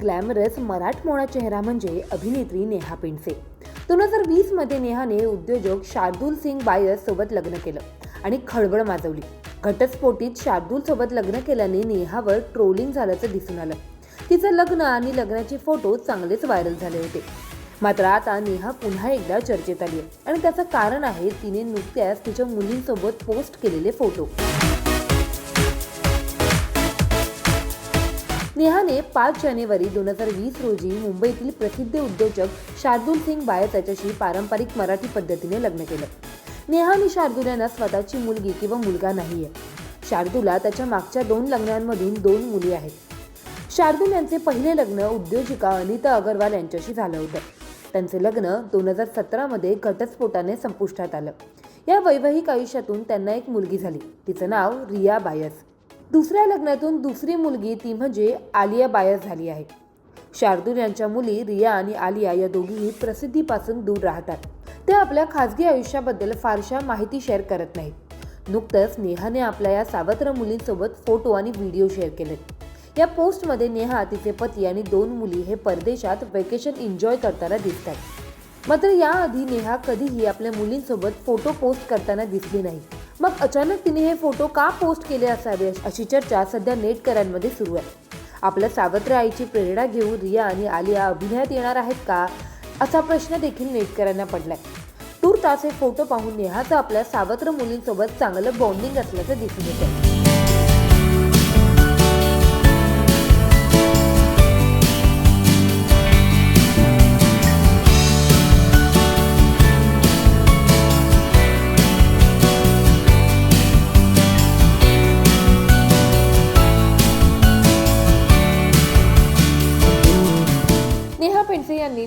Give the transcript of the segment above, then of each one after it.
Glamorous मराठमोळा चेहरा म्हणजे अभिनेत्री नेहा पिंडसे. दोन हजार वीसमध्ये नेहाने उद्योजक शार्दूल सिंग बायस सोबत लग्न केलं आणि खळबळ माजवली. घटस्फोटीत शार्दूल सोबत लग्न केल्याने नेहावर ट्रोलिंग झाल्याचं दिसून आलं. तिचं लग्न आणि लग्नाचे फोटो चांगलेच व्हायरल झाले होते. मात्र आता नेहा पुन्हा एकदा चर्चेत आली आहे आणि त्याचं कारण आहे तिने नुकत्याच तिच्या मुलींसोबत पोस्ट केलेले फोटो. नेहाने पाच जानेवारी दोन हजार वीस रोजी मुंबईतील प्रसिद्ध उद्योजक शार्दूल सिंग बायत याच्याशी पारंपरिक मराठी पद्धतीने लग्न केलं. नेहा आणि शार्दूल यांना स्वतःची मुलगी किंवा मुलगा नाहीये. शार्दूला त्याच्या मागच्या दोन लग्नांमधून दोन मुली आहेत. शार्दूल यांचे पहिले लग्न उद्योजिका अनिता अगरवाल यांच्याशी झालं होतं. त्यांचे लग्न दोन हजार सतरामध्ये घटस्फोटाने संपुष्टात आलं. या वैवाहिक आयुष्यातून त्यांना एक मुलगी झाली. तिचं नाव रिया बायस. दुसऱ्या लग्नातून दुसरी मुलगी ती म्हणजे आलिया बायस झाली आहे. शार्दूल यांच्या मुली रिया आणि आलिया या दोघीही प्रसिद्धीपासून दूर राहतात. ते आपल्या खासगी आयुष्याबद्दल फारशा माहिती शेअर करत नाहीत. नुकतंच नेहाने आपल्या या सावत्र मुलींसोबत फोटो आणि व्हिडिओ शेअर केलेत या पोस्टमध्ये नेहा तिचे पती आणि दोन मुली हे परदेशात वेकेशन एन्जॉय करताना दिसतात मात्र याआधी नेहा कधीही आपल्या मुलींसोबत फोटो पोस्ट करताना दिसली नाही. मग अचानक तिने हे फोटो का पोस्ट केले असावे अशी चर्चा सध्या नेटकऱ्यांमध्ये सुरू आहे. आपल्या सावत्र आईची प्रेरणा घेऊन रिया आणि आलिया अभिनयात येणार आहेत का असा प्रश्न देखील नेटकऱ्यांना पडलाय. तूर्तास हे फोटो पाहून नेहाचं आपल्या सावत्र मुलींसोबत चांगलं बॉन्डिंग असल्याचं दिसून येतं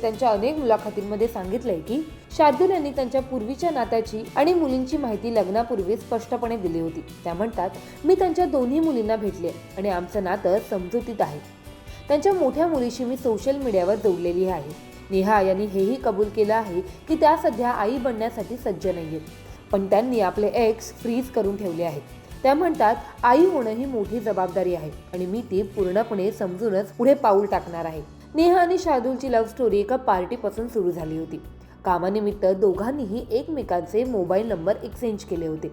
त्यांच्या अनेक मुलाखतींमध्ये सांगितलंय की शार्दूल यांनी त्यांच्या पूर्वीच्या नात्याची आणि मुलींची माहिती लग्नापूर्वी स्पष्टपणे दिली होती. त्या म्हणतात मी त्यांच्या दोन्ही मुलींना भेटले आणि आमचं नातं समजुतीत आहे. त्यांच्या मोठ्या मुलीशी मी सोशल मीडियावर जोडलेली आहे. नेहा यांनी हेही कबूल केलं आहे की त्या सध्या आई बनण्यासाठी सज्ज नाहीयेत पण त्यांनी आपले एक्स फ्रीज करून ठेवले आहेत. त्या म्हणतात आई होणं ही मोठी जबाबदारी आहे आणि मी ती पूर्णपणे समजूनच पुढे पाऊल टाकणार आहे. नेहा आणि शार्दूलची लव्ह स्टोरी एका पार्टीपासून सुरू झाली होती. कामानिमित्त दोघांनीही एकमेकांचे मोबाईल नंबर एक्सचेंज केले होते.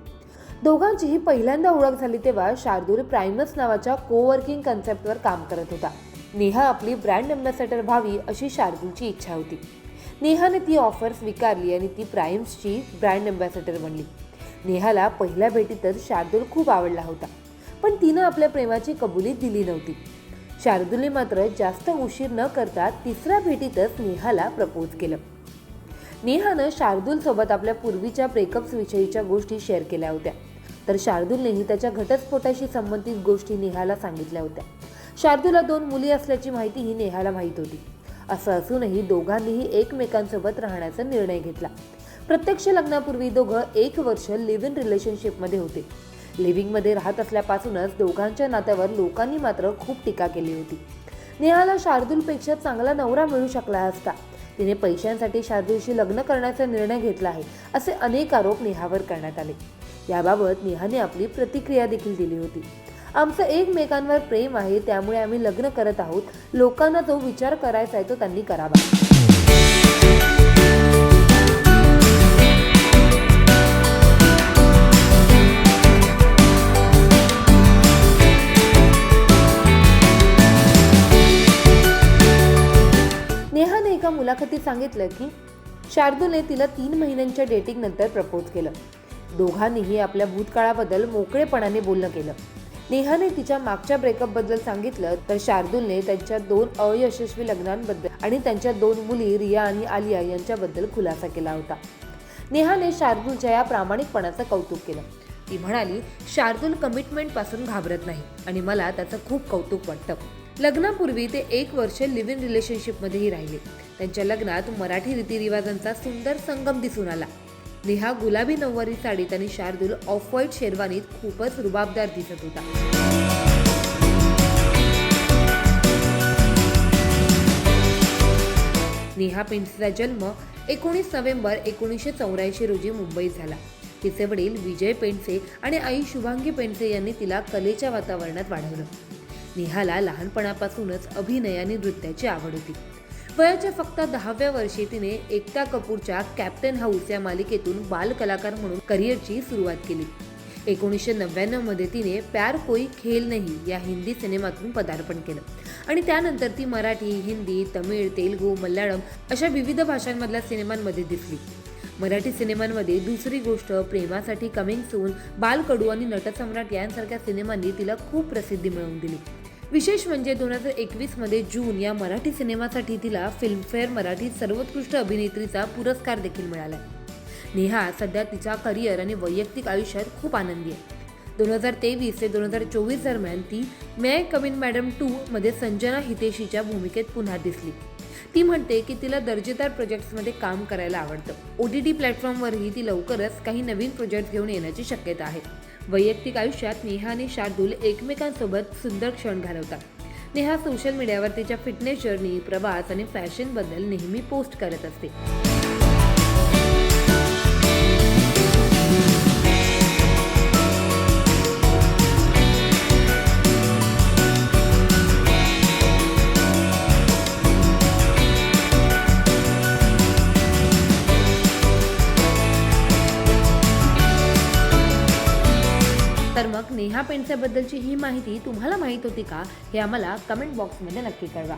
दोघांचीही पहिल्यांदा ओळख झाली तेव्हा शार्दूल प्रायमस नावाच्या कोवर्किंग कन्सेप्टवर काम करत होता. नेहा आपली ब्रँड अम्बॅसेडर व्हावी अशी शार्दूलची इच्छा होती. नेहाने ती ऑफर स्वीकारली आणि ती प्राइम्सची ब्रँड अम्बॅसेडर बनली. नेहाला पहिल्या भेटीतच शार्दूल खूप आवडला होता. पण तिनं आपल्या प्रेमाची कबुली दिली नव्हती. शार्दुली मात्र जास्त उशीर न करता तिसऱ्या भेटीतच नेहाला प्रपोज केलं. नेहानं शार्दूल सोबत आपल्या पूर्वीच्या ब्रेकअप्स विषयीच्या गोष्टी शेअर केल्या होत्या. तर शार्दूलनेही त्याच्या घटस्फोटाशी संबंधित गोष्टी नेहाला सांगितल्या होत्या. शार्दूला दोन मुली असल्याची माहिती ही नेहाला माहीत होती. असं असूनही दोघांनीही एकमेकांसोबत राहण्याचा निर्णय घेतला. प्रत्यक्ष लग्नापूर्वी दोघं एक वर्ष लिव्ह इन रिलेशनशिपमध्ये होते. लिव्हिंगमध्ये राहत असल्यापासूनच दोघांच्या नात्यावर लोकांनी मात्र खूप टीका केली होती. नेहाला शार्दूलपेक्षा चांगला नवरा मिळू शकला असता. तिने पैशांसाठी शार्दूलशी लग्न करण्याचा निर्णय घेतला आहे असे अनेक आरोप नेहावर करण्यात आले. याबाबत नेहाने आपली प्रतिक्रिया देखील दिली होती. आमचं एकमेकांवर प्रेम आहे त्यामुळे आम्ही लग्न करत आहोत. लोकांना जो विचार करायचा आहे तो त्यांनी करावा. सांगितलं की शार्दूलने तिला तीन महिन्यांच्या डेटिंग नंतर प्रपोज केलं. दोघांनीही आपल्या भूतकाळाबद्दल मोकळेपणाने बोलणं केलं. नेहाने तिच्या मागच्या ब्रेकअपबद्दल सांगितलं तर शार्दूलने त्यांच्या दोन अयशस्वी लग्नांबद्दल आणि त्यांच्या दोन मुली रिया आणि आलिया यांच्याबद्दल खुलासा केला होता. नेहाने शार्दूलच्या या प्रामाणिकपणाचं कौतुक केलं. ती म्हणाली शार्दूल कमिटमेंटपासून घाबरत नाही आणि मला त्याचं खूप कौतुक वाटतं. लग्नापूर्वी ते एक वर्ष लिव्ह इन रिलेशनशिपमध्येही राहिले. त्यांच्या लग्नात मराठी रीतिरिवाजांचा सुंदर संगम दिसून आला. नेहा गुलाबी नऊवारी साडीत आणि शार्दूल ऑफ व्हाईट शेरवानीत खूपच रुबाबदार दिसत होता. नेहा पेंडसेचा जन्म एकोणीस नोव्हेंबर एकोणीसशे चौऱ्याऐंशी रोजी मुंबईत झाला. तिचे वडील विजय पेंडसे आणि आई शुभांगी पेंडसे यांनी तिला कलेच्या वातावरणात वाढवलं. नेहाला लहानपणापासूनच अभिनय आणि नृत्याची आवड होती. वयाच्या फक्त दहाव्या वर्षी तिने एकता कपूरच्या कॅप्टन हाऊस या मालिकेतून बालकलाकार म्हणून करिअरची सुरुवात केली. एकोणीसशे नव्याण्णवमध्ये तिने प्यार कोई खेल नाही या हिंदी सिनेमातून पदार्पण केलं. आणि त्यानंतर ती मराठी हिंदी तमिळ तेलुगू मल्याळम अशा विविध भाषांमधल्या सिनेमांमध्ये दिसली. मराठी सिनेमांमध्ये दुसरी गोष्ट प्रेमासाठी कमिंग सून बालकडू आणि नटसम्राट यांसारख्या सिनेमांनी तिला खूप प्रसिद्धी मिळवून दिली. विशेष म्हणजे दोन हजार एकवीसमध्ये जून या मराठी सिनेमासाठी तिला फिल्मफेअर मराठी सर्वोत्कृष्ट अभिनेत्रीचा पुरस्कार देखील मिळाला नेहा सध्या तिच्या करिअर आणि वैयक्तिक आयुष्यात खूप आनंदी आहे. दोन हजार तेवीस ते दोन हजार चोवीस दरम्यान ती मॅ कमिन मॅडम टू मध्ये संजना हितेशीच्या भूमिकेत पुन्हा दिसली. ती म्हणते की तिला दर्जेदार प्रोजेक्ट्समध्ये काम करायला आवडतं. ओ टी टी प्लॅटफॉर्मवरही ती लवकरच काही नवीन प्रोजेक्ट घेऊन येण्याची शक्यता आहे. वैयक्तिक आयुष्यात नेहा आणि शार्दूल एकमेकांसोबत सुंदर क्षण घालवतात. नेहा सोशल मीडियावर तिच्या फिटनेस जर्नी प्रवास आणि फॅशनबद्दल नेहमी पोस्ट करत असते. तर मग नेहा पेंडसेबद्दलची ही माहिती तुम्हाला माहीत होती का हे आम्हाला कमेंट बॉक्समध्ये नक्की कळवा.